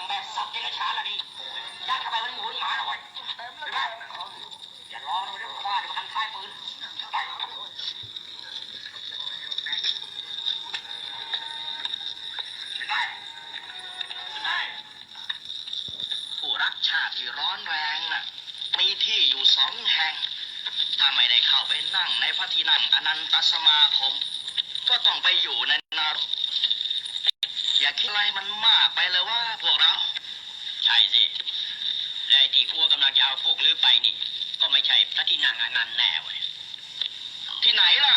งแบบสับยังไงช้าละดิยัดเข้าไปมันหมุนหมาเลยเห็นไหมอย่าร้องนะเดี๋ยวคว้าเดี๋ยวพันท้ายปืนไปได้ขึ้นได้ผู้รักชาติที่ร้อนแรงน่ะ มีที่อยู่สองแห่ง ถ้าไม่ได้เข้าไปนั่งในพระที่นั่งอนันตสมาคม ก็ต้องไปอยู่ในนรก อย่าคิดอะไรมันมากไปเลยว่าพวกเรา ใช่สิ และไอ้ที่อัวกำลังจะเอาพวกลือไปนี่ ก็ไม่ใช่พระที่นั่งอนันต์แน่เว้ยที่ไหนล่ะ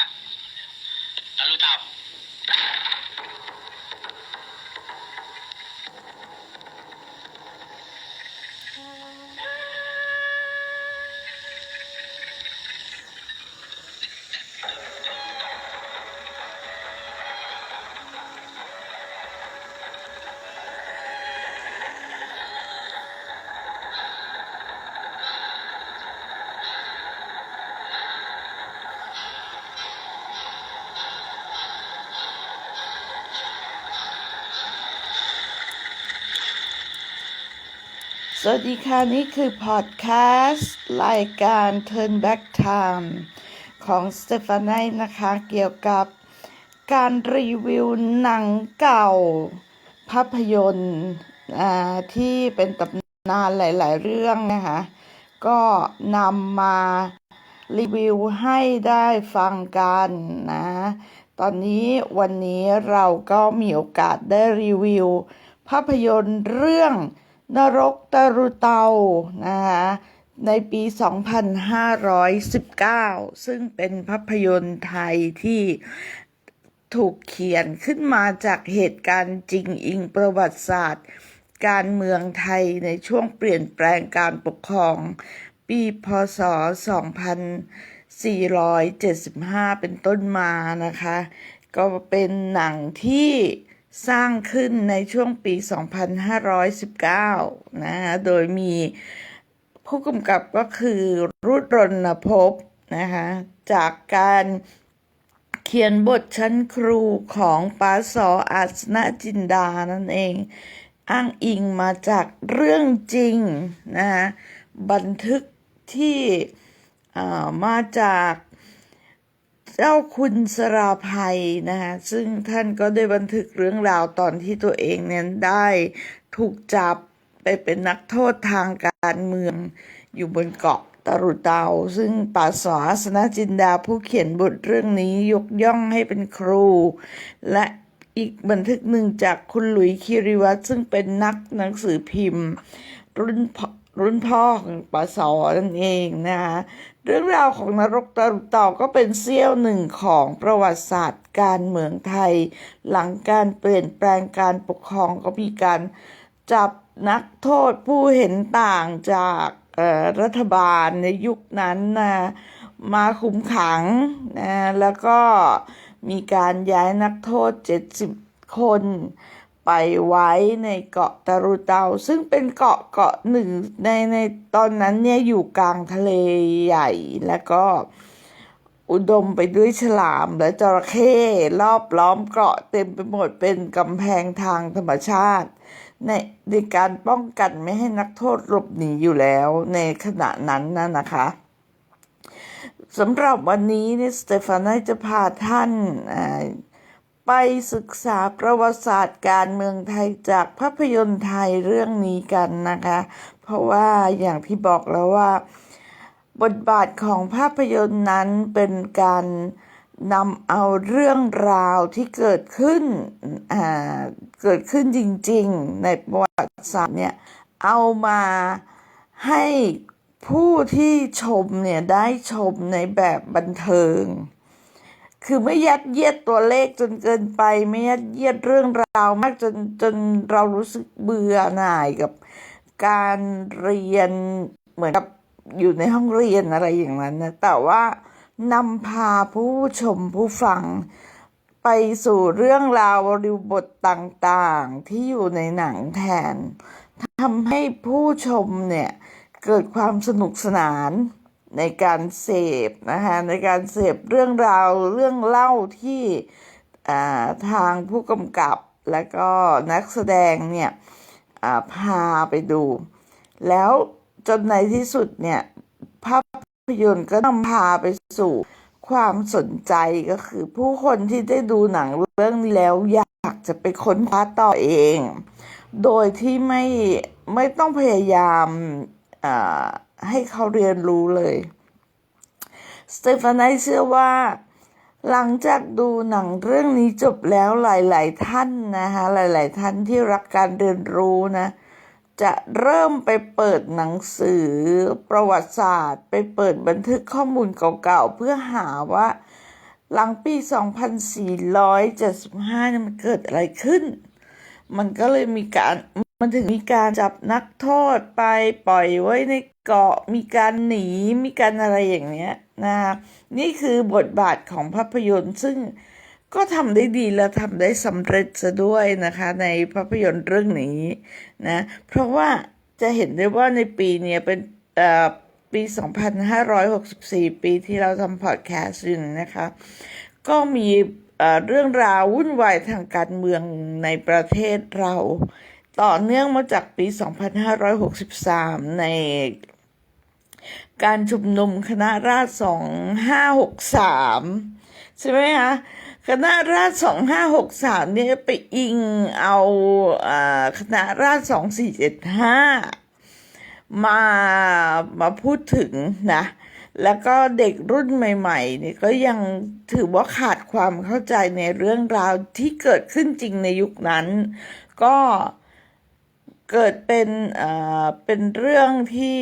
สวัสดีค่ะ นี่คือพอดแคสต์รายการ Turn Back Time ของสเตฟาน i นะคะ เกี่ยวกับการรีวิวหนังเก่า ภาพยนตร์อ่าที่เป็นตำนานหลาย ๆ เรื่องนะคะ ก็นำมารีวิวให้ได้ฟังกันนะ ตอนนี้วันนี้เราก็มีโอกาสได้รีวิว ภาพยนตร์เรื่อง นรกตะรุเตานะคะในปี 2519 ซึ่งเป็นภาพยนตร์ไทยที่ถูกเขียนขึ้นมาจากเหตุการณ์จริงอิงประวัติศาสตร์ การเมืองไทยในช่วงเปลี่ยนแปลงการปกครอง ปีพศ 2475 เป็นต้นมานะคะ ก็เป็นหนังที่ สร้างขึ้นในช่วงปี 2519 นะฮะโดยมีผู้กำกับก็คือรุดรณภพนะคะจากการเขียนบทชั้นครูของปาสออาสนจินดานั่นเอง อ้างอิงมาจากเรื่องจริงนะคะบันทึกที่มาจาก เจ้าคุณสราภัยนะคะซึ่งท่านก็ได้บันทึกเรื่องราวตอนที่ตัวเองเนี่ยได้ถูกจับไปเป็นนักโทษทางการเมืองอยู่บนเกาะตรุเตา ซึ่งป่าสาสนจินดาผู้เขียนบทเรื่องนี้ยกย่องให้เป็นครู และอีกบันทึกหนึ่งจากคุณหลุยคิริวัตซึ่งเป็นนักหนังสือพิมพ์ รุ่น รุ่นพ่อของปสอนั่นเองนะคะเรื่องราวของนรกตะรุเต่าก็เป็นเสี้ยวหนึ่งของประวัติศาสตร์การเมืองไทย หลังการเปลี่ยนแปลงการปกครองก็มีการจับนักโทษผู้เห็นต่างจากรัฐบาลในยุคนั้นนะมาคุมขังนะแล้วก็มีการย้ายนักโทษ 70 คน ไปไว้ในเกาะตารุเตา ซึ่งเป็นเกาะเกาะหนึ่งในในตอนนั้นเนี่ยอยู่กลางทะเลใหญ่แล้วก็อุดมไปด้วยฉลามและจระเข้รอบล้อมเกาะเต็มไปหมดเป็นกำแพงทางธรรมชาติ ในในการป้องกันไม่ให้นักโทษหลบหนีอยู่แล้วในขณะนั้นนะนะคะสำหรับวันนี้เนี่ยสเตฟานาจะพาท่านอา ไปศึกษาประวัติศาสตร์การเมืองไทยจากภาพยนตร์ไทยเรื่องนี้กันนะคะ เพราะว่าอย่างที่บอกแล้วว่า บทบาทของภาพยนตร์นั้นเป็นการนำเอาเรื่องราวที่เกิดขึ้นเกิดขึ้นจริงๆ ในประวัติศาสตร์เนี่ยเอามาให้ผู้ที่ชมเนี่ยได้ชมในแบบบันเทิง คือไม่ยัดเยียดตัวเลขจนเกินไป ไม่ยัดเยียดเรื่องราวมากจนจนเรารู้สึกเบื่อหน่ายกับการเรียนเหมือนกับอยู่ในห้องเรียนอะไรอย่างนั้นนะแต่ว่านำพาผู้ชมผู้ฟัง ไปสู่เรื่องราวริบทต่างๆ ที่อยู่ในหนังแทนทำให้ผู้ชมเนี่ย เกิดความสนุกสนาน ในการเสพนะคะในการเสพเรื่องราวเรื่องเล่าที่ทางผู้กำกับและก็นักแสดงเนี่ยพาไปดู แล้วจนในที่สุดเนี่ยภาพยนตร์ก็นำพาไปสู่ความสนใจก็คือผู้คนที่ได้ดูหนังเรื่องนี้แล้วอยากจะไปค้นคว้าต่อเอง โดยที่ไม่ไม่ต้องพยายามอ่า ให้เขาเรียนรู้เลยสเตฟานายเชื่อว่า หลังจากดูหนังเรื่องนี้จบแล้วหลาย ๆ ท่านนะคะหลาย ๆ ท่านที่รักการเรียนรู้นะจะเริ่มไปเปิดหนังสือประวัติศาสตร์ ไปเปิดบันทึกข้อมูลเก่าๆ เพื่อหาว่า หลังปี 2475เนี่ยมันเกิดอะไรขึ้น มันก็เลยมีการมันถึงมีการจับนักโทษไปปล่อยไว้ใน เกาะมีการหนีมีการอะไรอย่างเนี้ยนะคะนี่คือบทบาทของภาพยนตร์ซึ่งก็ทำได้ดีและทำได้สำเร็จซะด้วยนะคะ ในภาพยนตร์เรื่องนี้นะเพราะว่าจะเห็นได้ว่าในปีเนี้ยเป็นเอ่อปี 2564 ปีที่เราทำพอดแคสต์อยู่นะคะ ก็มีเอ่อเรื่องราววุ่นวายทางการเมืองในประเทศเรา ต่อเนื่องมาจากปี 2563 ใน การชุมนุมคณะราษฎร2563ใช่ไหมคะคณะราษฎร2563เนี่ยไปอิงเอาคณะราษฎร2475มามาพูดถึงนะแล้วก็เด็กรุ่นใหม่ๆนี่ก็ยังถือว่าขาดความเข้าใจในเรื่องราวที่เกิดขึ้นจริงในยุคนั้น ก็เกิดเป็นเอ่อเป็นเรื่องที่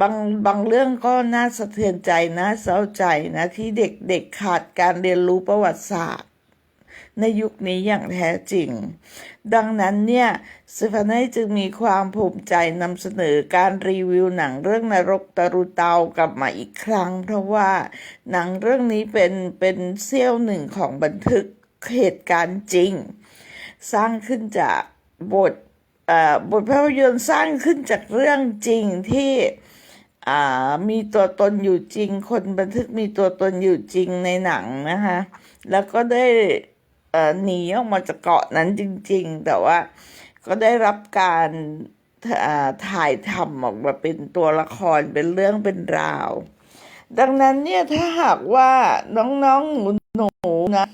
บางบางเรื่องก็น่าสะเทือนใจนะเศร้าใจนะที่เด็กๆขาดการเรียนรู้ประวัติศาสตร์ ในยุคนี้อย่างแท้จริง ดังนั้นเนี่ยสเฟานีจึงมีความภูมิใจนำเสนอการรีวิวหนังเรื่องนรกตะรุเตากลับมาอีกครั้ง เพราะว่าหนังเรื่องนี้เป็นเป็นเสี้ยวหนึ่งของบันทึกเหตุการณ์จริง สร้างขึ้นจากบทเอ่อบทภาพยนตร์สร้างขึ้นจากเรื่องจริงที่ อ่ามีตัวตนอยู่จริง คนบันทึกมีตัวตนอยู่จริงในหนังนะคะ แล้วก็ได้หนีออกมาจากเกาะนั้นจริง ๆ แต่ว่าก็ได้รับการถ่ายทำออกมาเป็นตัวละครเป็นเรื่องเป็นราว ดังนั้นเนี่ยถ้าหากว่าน้องๆหนูๆนะ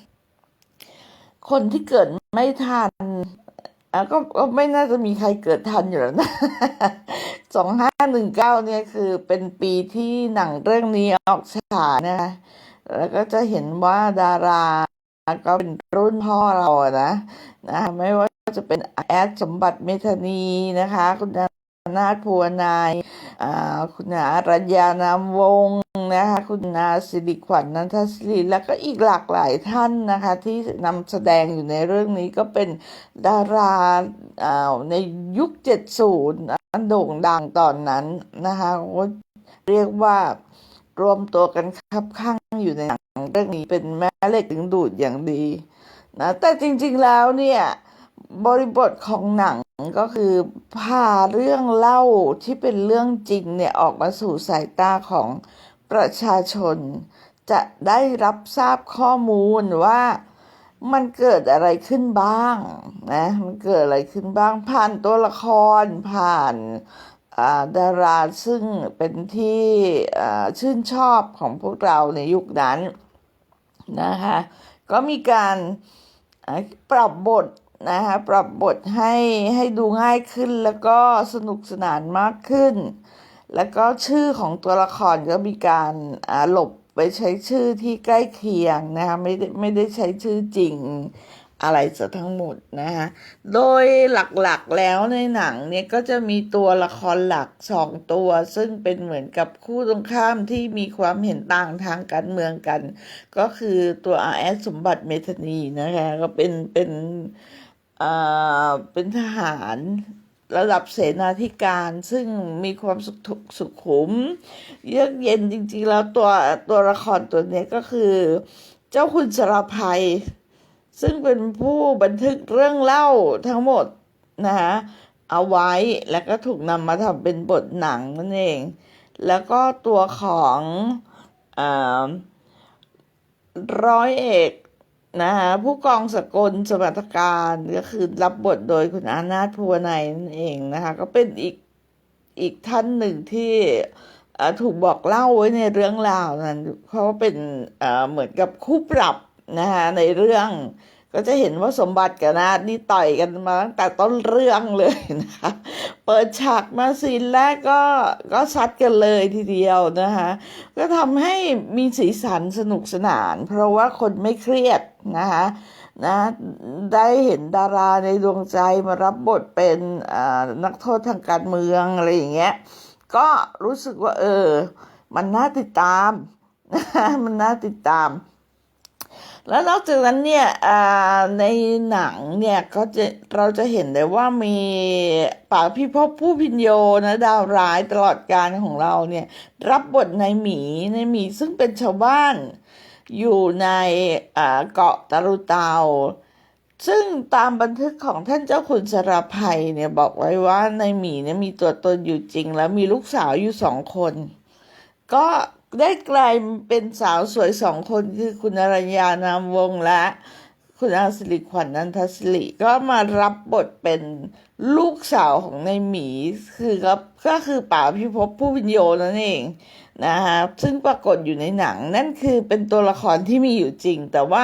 คนที่เกิดไม่ทัน อะก็ไม่น่าจะมีใครเกิดทันอยู่แล้วนะสองห้าหนึ่งเก้าเนี่ยคือเป็นปีที่หนังเรื่องนี้ออกฉายนะคะแล้วก็จะเห็นว่าดาราก็เป็นรุ่นพ่อเราอะนะนะ ไม่ว่าจะเป็นแอดสมบัติเมธานีนะคะ คุณนา ถภูวนายคุณนารัญญานามวงศ์นะคะคุณนาสิริขวัญนันทศิริแล้วก็อีกหลากหลายท่านนะคะ ที่นำแสดงอยู่ในเรื่องนี้ก็เป็นดาราในยุค 70อันโด่งดังตอนนั้นนะคะเรียกว่ารวมตัวกันคับข้างอยู่ในหนังเรื่องนี้เป็นแม่เหล็กดึงดูดอย่างดีนะแต่จริงๆแล้วเนี่ย บริบทของหนังก็คือพาเรื่องเล่าที่เป็นเรื่องจริงเนี่ยออกมาสู่สายตาของประชาชน จะได้รับทราบข้อมูลว่ามันเกิดอะไรขึ้นบ้างนะมันเกิดอะไรขึ้นบ้าง ผ่านตัวละครผ่านาดาราซึ่งเป็นที่ชื่นชอบของพวกเราในยุคนั้นนะคะก็มีการปรับบท นะคะปรับบทให้ให้ดูง่ายขึ้นแล้วก็สนุกสนานมากขึ้น แล้วก็ชื่อของตัวละครก็มีการหลบไปใช้ชื่อที่ใกล้เคียงนะคะไม่ได้ไม่ได้ใช้ชื่อจริงอะไรซะทั้งหมดนะคะโดยหลักๆแล้วในหนังเนี่ยก็จะมีตัวละครหลักสองตัว ซึ่งเป็นเหมือนกับคู่ตรงข้ามที่มีความเห็นต่างทางการเมืองกัน ก็คือตัวอาแอดสมบัติเมธนีนะคะก็เป็นเป็น เป็นทหารระดับเสนาธิการซึ่งมีความสุขสขุม เยือกเย็นจริงๆแล้วตัวตัวละครตัวนี้ก็คือ เจ้าคุณสรภัย ซึ่งเป็นผู้บันทึกเรื่องเล่าทั้งหมดนะคะเอาไว้แล้วก็ถูกนำมาทำเป็นบทหนังนั่นเอง แล้วก็ตัวของอร้อยเอก นะคะผู้กองสกลสมรรถการก็คือรับบทโดยคุณอานาถภูวนัยนั่นเองนะคะ ก็เป็นอีกอีกท่านหนึ่งที่ถูกบอกเล่าไว้ในเรื่องราวนั้นเขาเป็นเอ่อเหมือนกับคู่ปรับนะคะในเรื่อง ก็จะเห็นว่าสมบัติกับนาถนี่ต่อยกันมาตั้งแต่ต้นเรื่องเลยนะคะ เปิดฉากมาซีนแรกก็ก็ซัดกันเลยทีเดียวนะคะ ก็ทำให้มีสีสันสนุกสนาน เพราะว่าคนไม่เครียดนะคะนะได้เห็นดาราในดวงใจมารับบทเป็นนักโทษทางการเมืองอะไรอย่างเงี้ย ก็รู้สึกว่าเออ มันน่าติดตาม มันน่าติดตาม แล้วนอกจากนั้นเนี่ยในหนังเนี่ยก็จะเราจะเห็นได้ว่ามีป่าพิภพผู้พินโยนะดาวร้ายตลอดการของเราเนี่ย รับบทในหมีในหมีซึ่งเป็นชาวบ้านอยู่ในเกาะตารุเตา ซึ่งตามบันทึกของท่านเจ้าคุณสราภัยเนี่ยบอกไว้ว่าในหมีเนี่ยมีตัวตนอยู่จริง แล้วมีลูกสาวอยู่สองคน ก็ ได้กลายเป็นสาวสวยสองคนคือคุณอรัญญานามวงศ์และ คุณอาสิริขวัญนันทศิริก็มารับบทเป็นลูกสาวของในหมี คือก็ก็คือป่าพิภพผู้วิญโยนั่นเองนะคะซึ่งปรากฏอยู่ในหนังนั่นคือเป็นตัวละครที่มีอยู่จริง แต่ว่า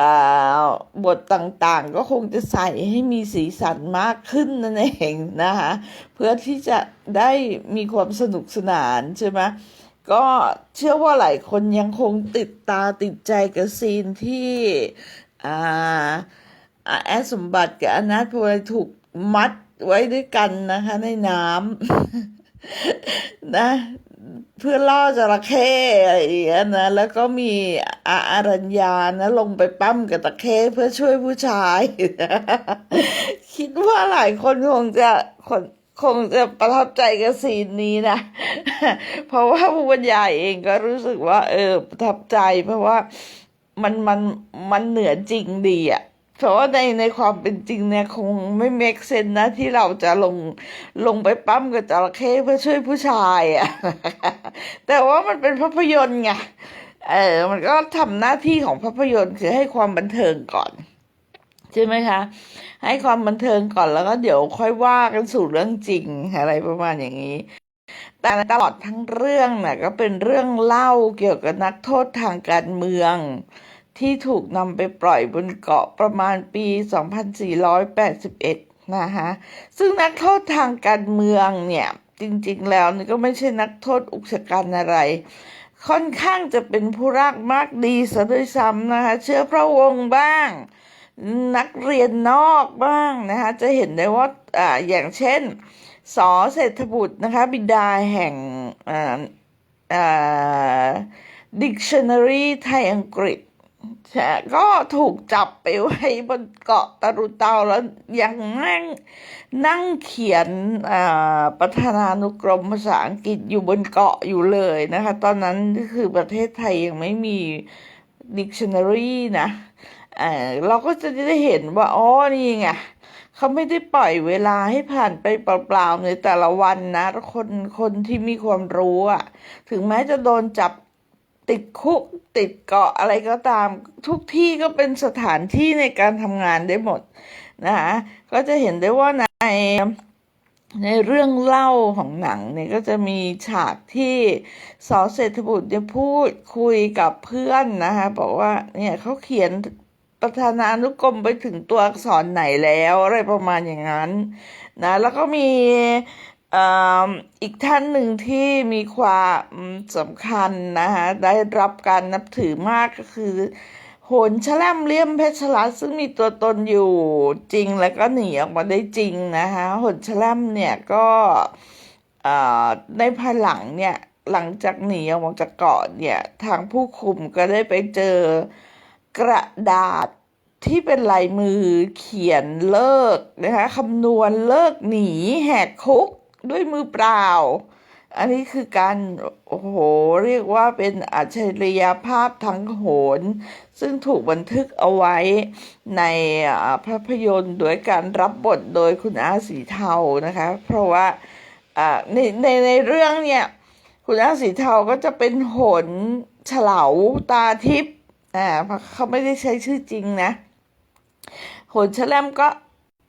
อ่าบทต่างๆก็คงจะใส่ให้มีสีสันมากขึ้นนั่นเองนะคะเพื่อที่จะได้มีความสนุกสนานใช่ไหม ก็เชื่อว่าหลายคนยังคงติดตาติดใจกับซีนที่อ่าอาแอสมบัติกับอนัทพลถูกมัดไว้ด้วยกันนะคะ ในน้ำนะ เพื่อล่อจระเข้อะไรอย่างเงี้ยนะแล้วก็มีอาอารัญญานะลงไปปั้มกับตะเข้เพื่อช่วยผู้ชาย คิดว่าหลายคนคงจะคน คงจะประทับใจกับซีนนี้นะ เพราะว่าผู้บรรยายเองก็รู้สึกว่า เออประทับใจ เพราะว่ามันมันมันเหนือจริงดีอะเพราะว่าในในความเป็นจริงเนี่ยคงไม่เมคเซนนะที่เราจะลงลงไปปั้มกับจระเข้เพื่อช่วยผู้ชายอะแต่ว่ามันเป็นภาพยนตร์ไงเออมันก็ทำหน้าที่ของภาพยนตร์คือให้ความบันเทิงก่อน ใช่ไหมคะ ให้ความบันเทิงก่อนแล้วก็เดี๋ยวค่อยว่ากันสู่เรื่องจริงอะไรประมาณอย่างนี้ แต่ตลอดทั้งเรื่องน่ะก็เป็นเรื่องเล่าเกี่ยวกับนักโทษทางการเมือง ที่ถูกนำไปปล่อยบนเกาะประมาณปี 2481 นะคะซึ่งนักโทษทางการเมืองเนี่ยจริงๆ แล้วนี่ก็ไม่ใช่นักโทษอุกชะกันอะไร ค่อนข้างจะเป็นผู้รักมากดีซะด้วยซ้ำนะคะ เชื่อพระวงศ์บ้าง นักเรียนนอกบ้างนะคะจะเห็นได้ว่าอ่าอย่างเช่นสอเศรษฐบุตรนะคะบิดาแห่งอ่าอ่า Dictionary ไทยอังกฤษก็ถูกจับไปไว้บนเกาะตารุเตาแล้วยังนั่งนั่งเขียนประธานานุกรมภาษาอังกฤษอยู่บนเกาะอยู่เลยนะคะ ตอนนั้นคือประเทศไทยยังไม่มี dictionary นะ ออเราก็จะได้เห็นว่าอ๋อนี่ไงเขาไม่ได้ปล่อยเวลาให้ผ่านไปเปล่าๆในแต่ละวันนะ คนคนที่มีความรู้อะถึงแม้จะโดนจับติดคุกติดเกาะอะไรก็ตาม ทุกที่ก็เป็นสถานที่ในการทำงานได้หมดนะคะก็จะเห็นได้ว่าในในเรื่องเล่าของหนังเนี่ยก็จะมีฉากที่สอเศรษฐบุตรจะพูดคุยกับเพื่อนนะคะบอกว่าเนี่ยเขาเขียน ประธานานุกรมไปถึงตัวอักษรไหนแล้วอะไรประมาณอย่างนั้นนะแล้วก็มีอีกท่านหนึ่งที่มีความสำคัญนะคะได้รับการนับถือมากก็คือโหนฉลัมเลี่ยมเพชรรัตน์ซึ่งมีตัวตนอยู่จริงแล้วก็หนีออกมาได้จริงนะคะโหนฉลัมเนี่ยก็ในภายหลังเนี่ยหลังจากหนีออกมาจากเกาะเนี่ยทางผู้คุมก็ได้ไปเจอกระดาษ ที่เป็นลายมือเขียนเลิกนะคะคำนวณเลิกหนีแหกคุกด้วยมือเปล่า อันนี้คือการโอ้โหเรียกว่าเป็นอัจฉริยภาพทั้งโหน ซึ่งถูกบันทึกเอาไว้ในภาพยนตร์โดยการรับบทโดยคุณอาสีเทานะคะ เพราะว่าในในในเรื่องเนี่ยคุณอาสีเทาก็จะเป็นโหนเฉลาตาทิพย์อ่าเขาไม่ได้ใช้ชื่อจริงนะ โหนแชล่มก็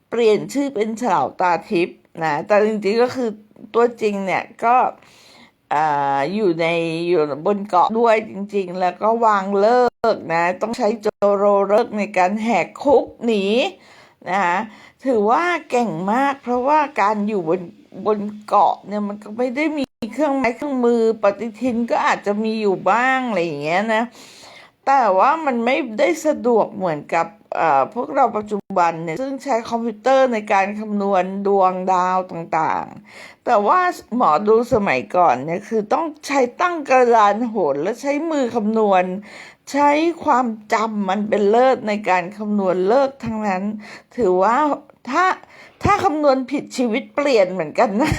เปลี่ยนชื่อเป็นเฉลาวตาทิพย์นะแต่จริงๆก็คือตัวจริงเนี่ยก็ออยู่ในอยู่บนเกาะด้วยจริง ๆ แล้วก็วางเลิกนะต้องใช้โจโรเลิกในการแหกคุกหนีนะคะถือว่าเก่งมาก เพราะว่าการอยู่บนบนเกาะเนี่ยมันก็ไม่ได้มีเครื่องไม้เครื่องมือปฏิทินก็อาจจะมีอยู่บ้างอะไรอย่างเงี้ยนะแต่ว่ามันไม่ได้สะดวกเหมือนกับ พวกเราปัจจุบันเนี่ยซึ่งใช้คอมพิวเตอร์ในการคำนวณดวงดาวต่างๆ แต่ว่าหมอดูสมัยก่อนเนี่ยคือต้องใช้ตั้งกระดานโหนและใช้มือคำนวณ ใช้ความจำมันเป็นเลิศในการคำนวณเลิกทั้งนั้น ถือว่าถ้าถ้าคำนวณผิดชีวิตเปลี่ยนเหมือนกันนะ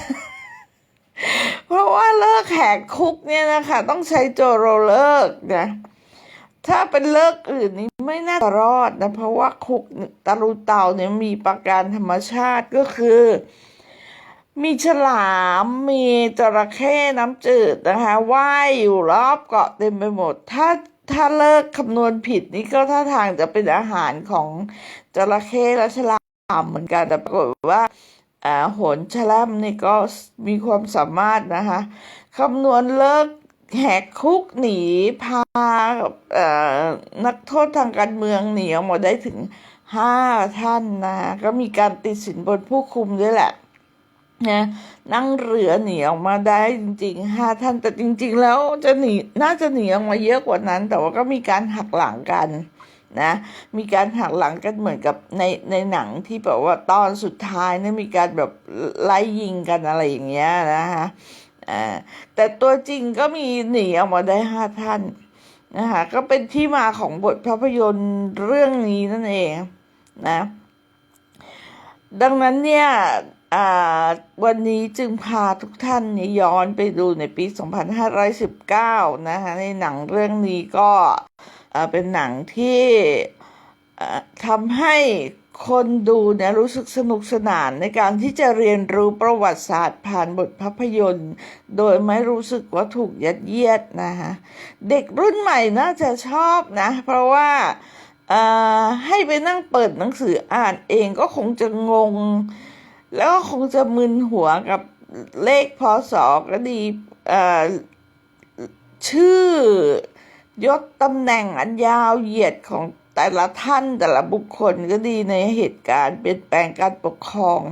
เพราะว่าเลิกแหกคุกเนี่ยนะคะต้องใช้โจโรเลิกนะ ถ้าเป็นเลิกอื่นนี่ไม่น่าจะรอดนะ เพราะว่าคุกตะลุเต่าเนี่ยมีประการธรรมชาติก็คือ มีฉลาม มีจระเข้น้ำจืดนะคะว่ายอยู่รอบเกาะเต็มไปหมด ถ้าถ้าเลิกคำนวณผิดนี่ก็ท่าทางจะเป็นอาหารของจระเข้และฉลามเหมือนกันแต่ปรากฏว่าอ่าหนฉลามนี่ก็มีความสามารถนะคะคำนวณเลิก แหกคุกหนีพานักโทษทางการเมืองหนีออกมาได้ถึงห้าท่านนะ ก็มีการติดสินบนผู้คุมด้วยแหละนะนั่งเรือหนีออกมาได้จริงๆห้าท่านแต่จริง ๆ แล้วจะหนีน่าจะหนีออกมาเยอะกว่านั้น แต่ว่าก็มีการหักหลังกันนะมีการหักหลังกันเหมือนกับในในหนังที่แบบว่าตอนสุดท้ายเนี่ยมีการแบบไล่ยิงกันอะไรอย่างเงี้ยนะคะ อ่าแต่ตัวจริงก็มีหนีออกมาได้ห้าท่านนะคะก็เป็นที่มาของบทภาพยนตร์เรื่องนี้นั่นเองนะดังนั้นเนี่ยวันนี้จึงพาทุกท่านนย้อนไปดูในปี 2519 นะคะในหนังเรื่องนี้ก็เป็นหนังที่ทำให้ คนดูเนี่ยรู้สึกสนุกสนานในการที่จะเรียนรู้ประวัติศาสตร์ผ่านบทภาพยนตร์ โดยไม่รู้สึกว่าถูกยัดเยียดนะคะเด็กรุ่นใหม่น่าจะชอบนะ เพราะว่าให้ไปนั่งเปิดหนังสืออ่านเองก็คงจะงง แล้วก็คงจะมึนหัวกับเลขพศก็ดีชื่อยศตำแหน่งอันยาวเหยียดของ แต่ละท่านแต่ละบุคคลก็ดีในเหตุการณ์เปลี่ยนแปลงการปกครอง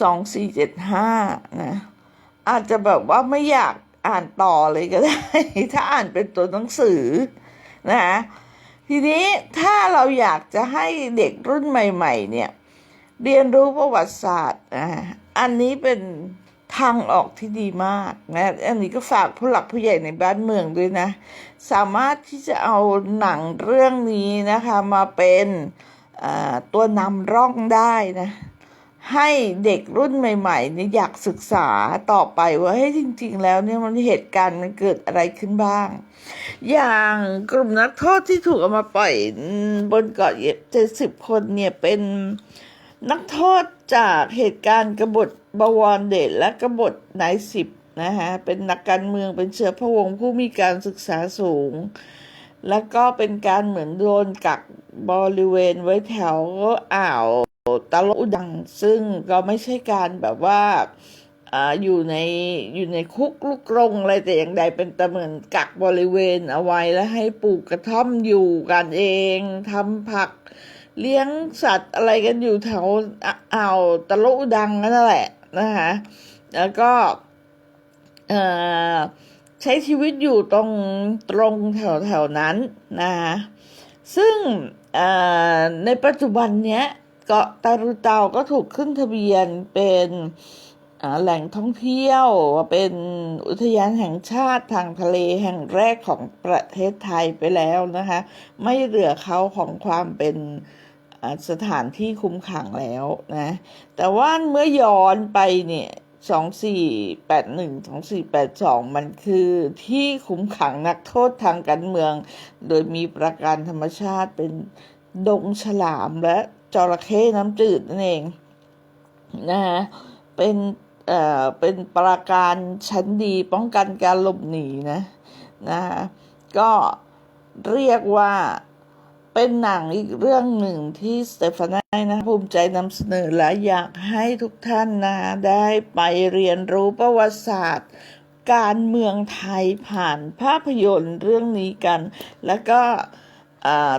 สองสี่เจ็ดห้านะอาจจะแบบว่าไม่อยากอ่านต่อเลยก็ได้ ถ้าอ่านเป็นตัวหนังสือนะทีนี้ถ้าเราอยากจะให้เด็กรุ่นใหม่ ๆ เนี่ย เรียนรู้ประวัติศาสตร์อ่าอันนี้เป็น ทางออกที่ดีมากนะอันนี้ก็ฝากผู้หลักผู้ใหญ่ในบ้านเมืองด้วยนะ สามารถที่จะเอาหนังเรื่องนี้นะคะมาเป็นตัวนำร่องได้นะให้เด็กรุ่นใหม่ๆเนี่ยอยากศึกษาต่อไปว่าให้ยจริง ๆ แล้วเนี่ยมันเหตุการณ์มันเกิดอะไรขึ้นบ้าง อย่างกลุ่มนักโทษที่ถูกเอามาปล่อยบนเกาะเจ็ดสิบคนเนี่ยเป็นนักโทษจากเหตุการณ์กบฏ บวรเดชและกบฏนายสิบนะคะเป็นนักการเมืองเป็นเชื้อพระวงศ์ผู้มีการศึกษาสูง แล้วก็เป็นการเหมือนโดนกักบริเวณไว้แถวอ่าวตะลุดัง ซึ่งก็ไม่ใช่การแบบว่าอยู่ในอยู่ในคุกลูกกรงอะไรแต่อย่างใดเป็นต่เหมือนกักบริเวณเอาไว้แล้วให้ปลูกกระท่อมอยู่กันเองทำผักเลี้ยงสัตว์อะไรกันอยู่แถวอ่าวตะลุดังนั่นแหละ นะคะแล้วก็ใช้ชีวิตอยู่ตรงตรงแถวแถวๆนั้นนะคะซึ่งในปัจจุบันเนี้ยเกาะตารุเตาก็ถูกขึ้นทะเบียนเป็นแหล่งท่องเที่ยว เป็นอุทยานแห่งชาติทางทะเลแห่งแรกของประเทศไทยไปแล้วนะคะ ไม่เหลือเขาของความเป็น สถานที่คุมขังแล้วนะ แต่ว่าเมื่อย้อนไปเนี่ยสองสี่แปดหนึ่งสองสี่แปดสองมันคือที่คุมขังนักโทษทางการเมือง โดยมีประการธรรมชาติเป็นดงฉลามและจระเข้น้ำจืดนั่นเองนะฮะเป็นเอ่อเป็นประการชั้นดีป้องกันการหลบหนีนะนะฮะก็เรียกว่า เป็นหนังอีกเรื่องหนึ่งที่สเตฟานีนะภูมิใจนำเสนอและอยากให้ทุกท่านนะได้ไปเรียนรู้ประวัติศาสตร์ การเมืองไทยผ่านภาพยนตร์เรื่องนี้กัน แล้วก็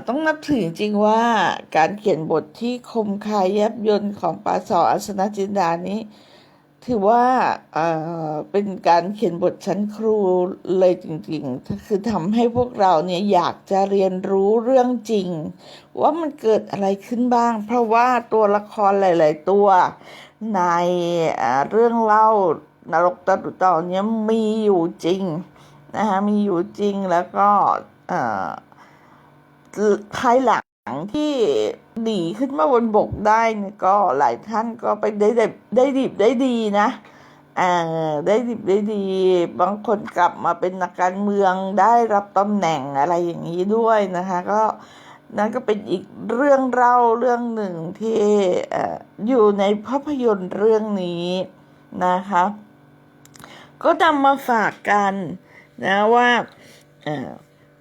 ต้องนับถือจริงว่าการเขียนบทที่คมคายแยบยนต์ของปาสออัศนจินดานี้ ถือว่าเอ่อเป็นการเขียนบทชั้นครูเลยจริงๆ คือทำให้พวกเราเนี่ยอยากจะเรียนรู้เรื่องจริง ว่ามันเกิดอะไรขึ้นบ้าง เพราะว่าตัวละครหลาย ๆ ตัวในเรื่องเล่านรกตะดุเต่าเนี่ยมีอยู่จริงนะคะมีอยู่จริงแล้วก็อ่อภายหลัง ที่หนีขึ้นมาบนบกได้เนี่ยก็หลายท่านก็ไปได้ได้ได้ดิบได้ดีนะอ่อได้ดิบได้ดี บางคนกลับมาเป็นนักการเมืองได้รับตำแหน่งอะไรอย่างนี้ด้วยนะคะ ก็นั่นก็เป็นอีกเรื่องเล่าเรื่องหนึ่งที่ออยู่ในภาพยนตร์เรื่องนี้นะคะ ก็นำมาฝากกันนะว่า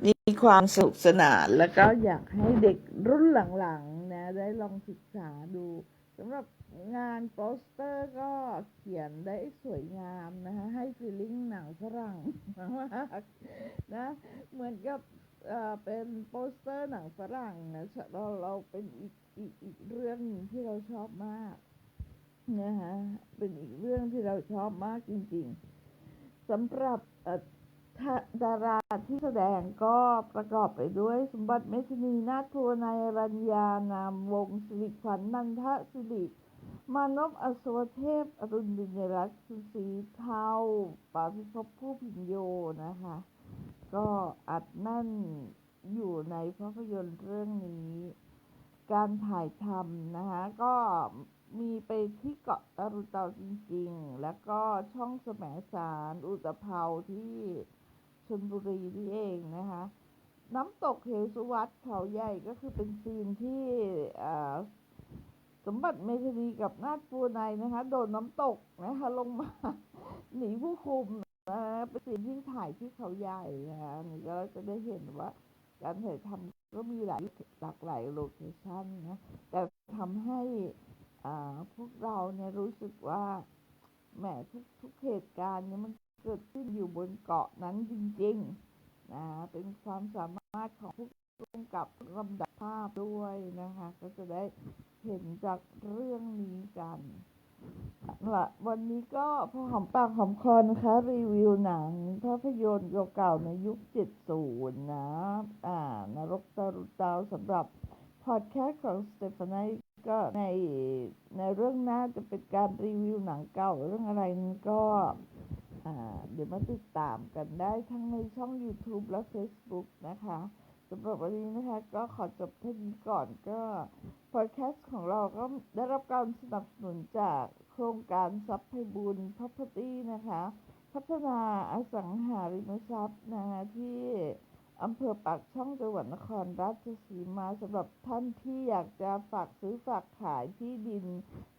มีความสนุกสนาน แล้วก็อยากให้เด็กรุ่นหลังๆนะได้ลองศึกษาดูสำหรับงานโปสเตอร์ก็เขียนได้สวยงามนะคะให้ฟีลลิ่งหนังฝรั่งมากนะเหมือนกับเป็นโปสเตอร์หนังฝรั่งนะเราเราเป็นอีกอีกอีกเรื่องหนึ่งที่เราชอบมากนะคะเป็นอีกเรื่องที่เราชอบมากจริง ๆสำหรับ ดาราที่แสดงก็ประกอบไปด้วย สมบัติเมธนีนาถโทนายรัญญานามวงศ์สิริขวัญนันทสิริมานพอสวเทพ อรุณดินรัตน์สุศีเทาปาพิภพผู้พิญโยนะคะ ก็อัดแน่นอยู่ในภาพยนตร์เรื่องนี้ การถ่ายทำนะคะก็มีไปที่เกาะตารุเตาจริงๆ แล้วก็ช่องแสมสารอุตภเปาที่ ชลบุรีนี่เองนะคะ น้ำตกเหสุวัตเขาใหญ่ก็คือเป็นซีนที่สมบัติเมธานีกับนาฏปูในนะคะ โดนน้ำตกนะคะ ลงมาหนีผู้คุมนะเป็นซีนที่ถ่ายที่เขาใหญ่นะคะนี่ก็จะได้เห็นว่าการถ่ายทำก็มีหลายหลากหลายโลเคชั่นนะแต่ทำให้อ่าพวกเราเนี่ยรู้สึกว่าแหมทุกทุกเหตุการณ์เนี่ยมัน กิดขึ้นอยู่บนเกาะนั้นจริงๆนะเป็นความสามารถของผู้กำกับลำดับภาพด้วยนะคะ ก็จะได้เห็นจากเรื่องนี้กันละวันนี้ก็พอหอมปากหอมคอนะคะรีวิวหนังภาพยนตร์เก่าๆในยุค 70 นะ อ่านรกตารุตาสำหรับพอดแคสต์ของสเตฟานีก็ในในเรื่องหน้าจะเป็นการรีวิวหนังเก่าเรื่องอะไรนั้นก็ เดี๋ยวมาติดตามกันได้ทั้งในช่อง YouTube และ Facebook นะคะสำหรับวันนี้นะคะ ก็ขอจบเท่านี้ก่อนก็พอดแคสต์ของเราก็ได้รับการสนับสนุนจากโครงการทรัพย์ไพบุญพัฒน์พัฒนะคะ พัฒนาอสังหาริมทรัพย์นะคะที่ อำเภอปากช่องจังหวัดนครราชสีมาสำหรับท่านที่อยากจะฝากซื้อฝากขายที่ดิน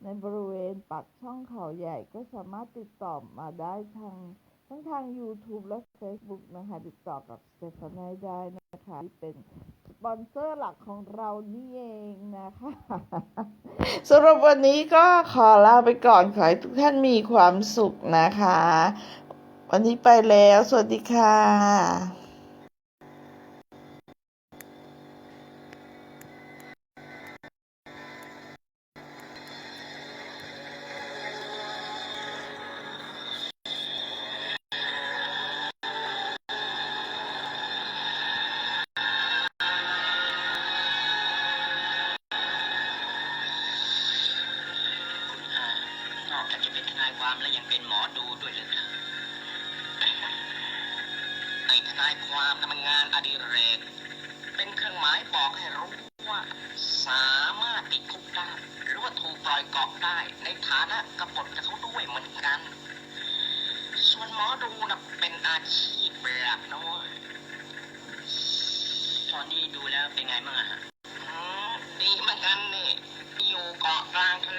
ในบริเวณปากช่องเขาใหญ่ก็สามารถติดต่อมาได้ทางทั้งทาง YouTube และ Facebook นะคะ ติดต่อกับสเตฟานายได้นะคะที่เป็นสปอนเซอร์หลักของเรานี่เองนะคะสำหรับวันนี้ก็ขอลาไปก่อนขอให้ทุกท่านมีความสุขนะคะ วันนี้ไปแล้ว สวัสดีค่ะ เป็นหมอดูด้วยเลยนะไอ้ทนายความทำงานอดิเรก เป็นเครื่องหมายบอกให้รู้ว่าสามารถติดคุกได้หรือว่าถูกปล่อยเกาะได้ ในฐานะกบฏกับเขาด้วยเหมือนกัน ส่วนหมอดูนะเป็นอาชีพแบบนะเว้ยตอนนี้ดูแล้วเป็นไงบ้างฮะดีเหมือนกันนี่อยู่เกาะกลางทะเล